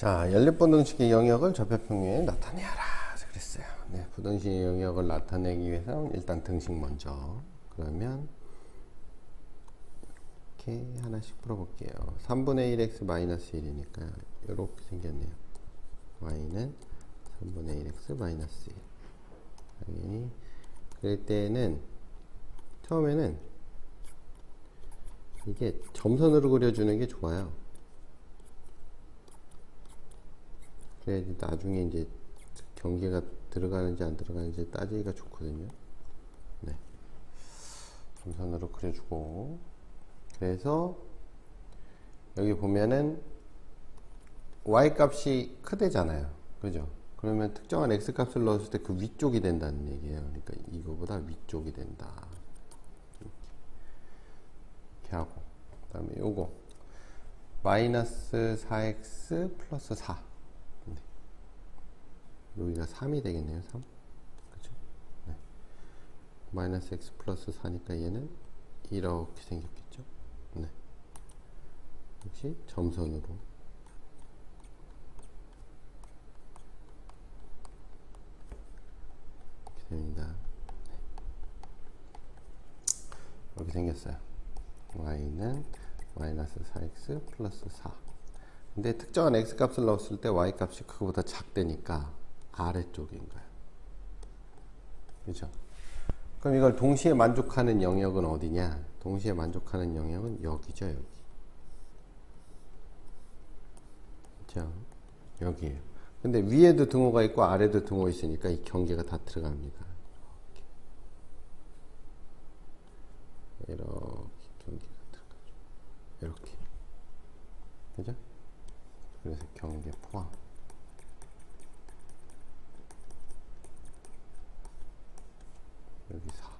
자, 연립부등식의 영역을 좌표평면에 나타내라. 그랬어요. 네, 부등식의 영역을 나타내기 위해서는 일단 등식 먼저. 그러면 이렇게 하나씩 풀어볼게요. 3분의 1x 마이너스 1이니까 이렇게 생겼네요. y는 3분의 1x 마이너스 1. 당연히 그럴 때는 처음에는 이게 점선으로 그려주는 게 좋아요. 그래야지 나중에 이제 경계가 들어가는지 안 들어가는지 따지기가 좋거든요. 네. 점선으로 그려주고 그래서 여기 보면은 y 값이 크대잖아요. 그죠? 그러면 특정한 x 값을 넣었을 때 그 위쪽이 된다는 얘기예요. 그러니까 이거보다 위쪽이 된다. 이렇게, 하고 그 다음에 요거 마이너스 4x 플러스 4 네. 여기가 3이 되겠네요. 3 그죠? 네. 마이너스 x 플러스 4니까 얘는 이렇게 생겼겠죠? 네. 역시 점선으로 이렇게 됩니다. 네. 이렇게 생겼어요. y는 마이너스 4x 플러스 4. 근데 특정한 x 값을 넣었을 때 y 값이 그거보다 작대니까 아래쪽인 거예요. 그죠? 그럼 이걸 동시에 만족하는 영역은 어디냐? 동시에 만족하는 영역은 여기죠, 여기. 그죠? 여기에요. 근데 위에도 등호가 있고 아래도 등호 있으니까 이 경계가 다 들어갑니다. 이렇게 경계가 들어가죠. 이렇게. 그죠? 그래서 경계 포함. 여기 4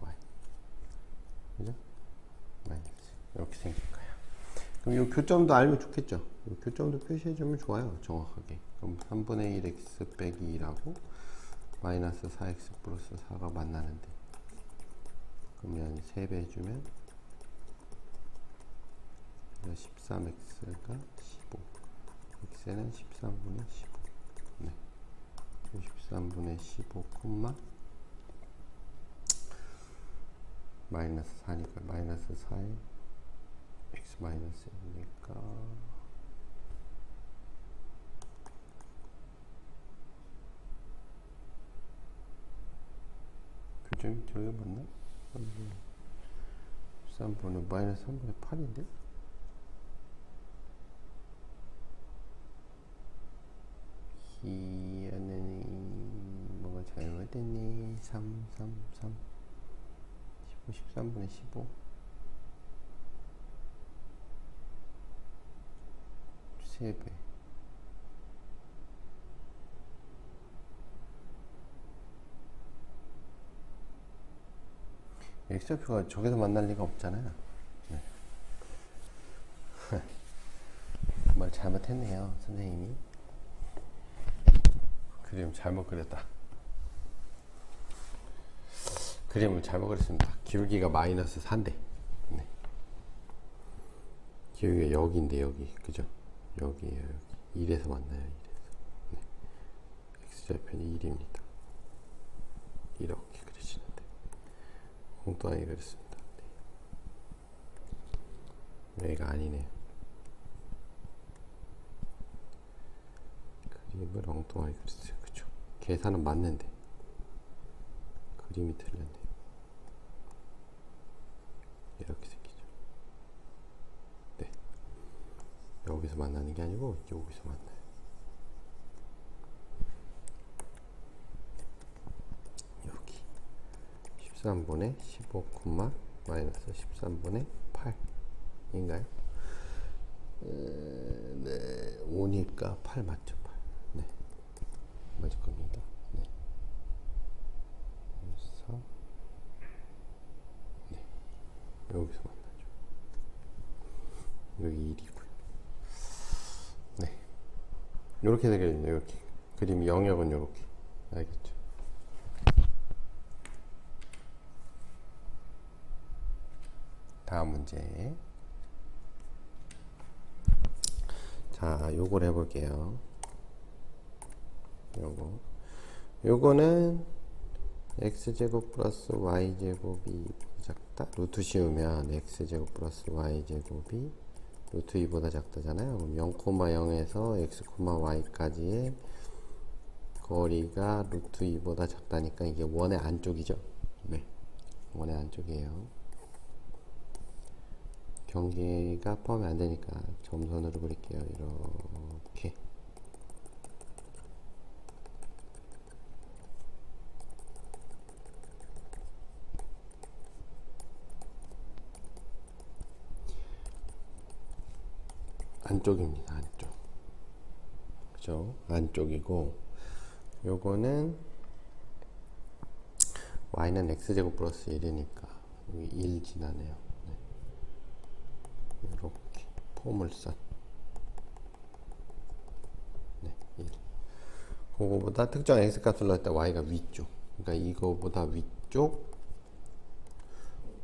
y 그죠? 마이너스 이렇게 생길 거예요. 그럼 이 교점도 알면 좋겠죠? 이 교점도 표시해주면 좋아요. 정확하게. 그럼 3분의 1x 빼기 2라고 마이너스 4x 플러스 4가 만나는데 그러면 3배 해주면 13x가 15 x는 13분의 15 네. 13분의 15 콤마 마이너스 4니까 마이너스 4에 x 마이너스 1이니까 교점이 저기 맞나? 13분의 마이너스 3분의 8인데? 희연이 뭐가 잘못됐니? 3, 3, 3 15, 13분의 15 3배 x좌표가 저기서 만날 리가 없잖아요 네. 말 잘못했네요 선생님이 그림 잘못 그렸다 그림을 잘못 그렸습니다. 기울기가 마이너스 4인데 네. 기울기가 여기인데 여기 그죠? 여기에요 여기 1에서 만나요 1에서 네. x좌표는 1입니다. 이렇게 그려지는데 엉뚱하게 그렸습니다. 네. 여기가 아니네요. 그림을 엉뚱하게 그렸어요. 그죠? 계산은 맞는데 그림이 틀렸네요. 이렇게 생기죠. 네. 여기서 만나는 게 아니고 여기서 만나요. 여기 13분의 15 콤마 마이너스 13분의 8인가요? 네, 5니까 8 맞죠? 8. 네. 맞을 겁니다. 네. 4 여기서 만나죠. 여기 1이고요. 네. 이렇게 되겠네요. 이렇게. 그림 영역은 이렇게. 알겠죠? 다음 문제. 자, 요걸 해볼게요. 요거. 요거는 x제곱 플러스 y제곱이 작다. 루트 씌우면 x제곱 플러스 y제곱이 루트 2보다 작다잖아요. 그럼 0,0에서 x, y까지의 거리가 루트 2보다 작다니까 이게 원의 안쪽이죠. 네. 원의 안쪽이에요. 경계가 포함이 안 되니까 점선으로 그릴게요. 이렇게. 안쪽입니다. 안쪽. 그죠? 안쪽이고 요거는 y는 x제곱 플러스 1이니까 여기 1 지나네요. 네. 이렇게 포물선 네, 1 그거보다 특정 x값을 넣을 때 y가 위쪽 그러니까 이거보다 위쪽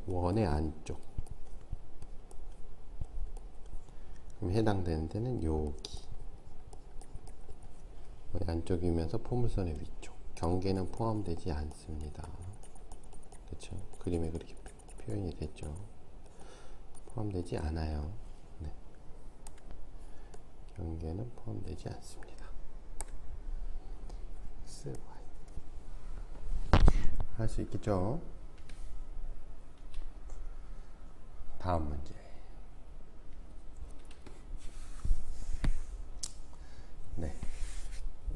원의 안쪽 그럼 해당되는 데는 여기 안쪽이면서 포물선의 위쪽 경계는 포함되지 않습니다 그렇죠 그림에 그렇게 표현이 됐죠 포함되지 않아요. 네. 경계는 포함되지 않습니다. X, Y. 할 수 있겠죠? 다음 문제. 네.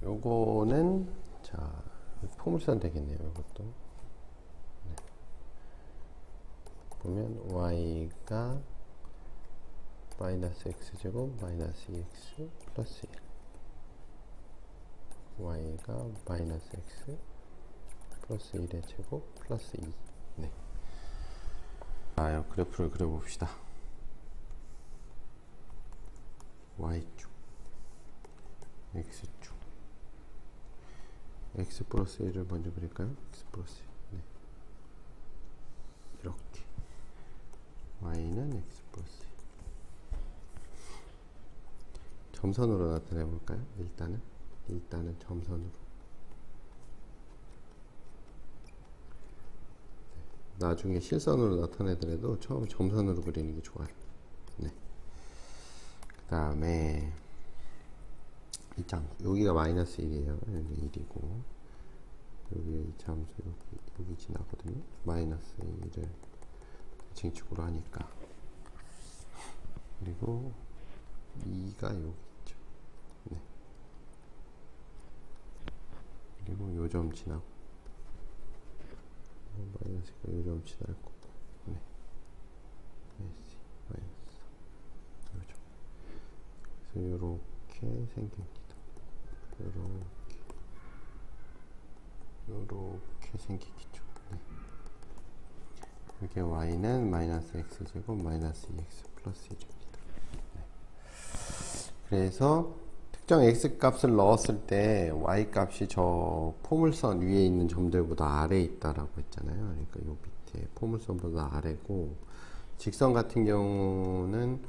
요거는, 자, 포물선 되겠네요. 이것도. 보면 y가 마이너스 x제곱 마이너스 2x 플러스 1 y가 마이너스 x 플러스 1의 제곱 플러스 2 네. 아, 그래프를 그려봅시다 y축 x축 x 플러스 1을 먼저 그릴까요? x 플러스 1 네. 이렇게 y는 x 플러스 점선으로 나타내 볼까요? 일단은 일단은 점선으로 나중에 실선으로 나타내더라도 처음 점선으로 그리는 게 좋아요. 네. 그 다음에 이장 여기가 마이너스 1이에요. 여기 1이고 여기 이 참수 여기, 여기 지나거든요. 마이너스 1을 징축으로 하니까 그리고 2가 여기 있죠 네. 그리고 요점 지나고 마이너스가 요점 지날 거고 네. 마이너스 마이너스 요점 그래서 요렇게 생깁니다 요렇게 요렇게 생기겠죠 네. 이게 y는 마이너스 x제곱 마이너스 2x 플러스 1입니다. 네. 그래서 특정 x 값을 넣었을 때 y 값이 저 포물선 위에 있는 점들보다 아래에 있다라고 했잖아요. 그러니까 요 밑에 포물선보다 아래고 직선 같은 경우는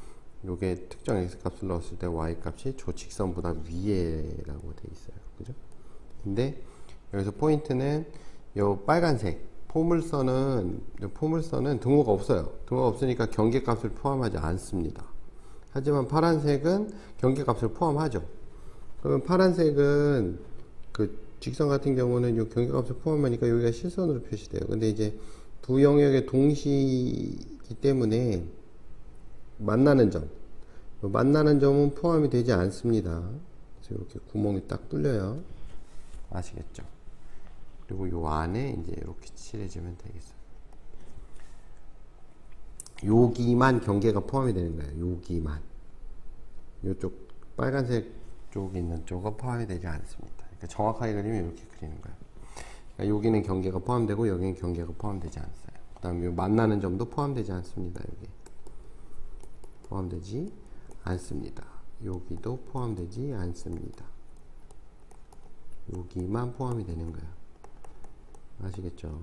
요게 특정 x 값을 넣었을 때 y 값이 저 직선보다 위에라고 돼 있어요. 그죠? 근데 여기서 포인트는 요 빨간색 포물선은 포물선은 등호가 없어요. 등호가 없으니까 경계값을 포함하지 않습니다. 하지만 파란색은 경계값을 포함하죠. 그러면 파란색은 그 직선 같은 경우는 이 경계값을 포함하니까 여기가 실선으로 표시돼요. 근데 이제 두 영역의 동시이기 때문에 만나는 점, 만나는 점은 포함이 되지 않습니다. 그래서 이렇게 구멍이 딱 뚫려요. 아시겠죠? 그리고 요 안에 이제 이렇게 칠해주면 되겠어요. 여기만 경계가 포함이 되는 거예요. 여기만. 요쪽 빨간색 쪽 있는 쪽은 포함이 되지 않습니다. 그러니까 정확하게 그리면 이렇게 그리는 거예요. 그러니까 여기는 경계가 포함되고 여기는 경계가 포함되지 않았어요. 그 다음에 만나는 점도 포함되지 않습니다. 여기. 포함되지 않습니다. 여기도 포함되지 않습니다. 여기만 포함이 되는 거예요. 아시겠죠?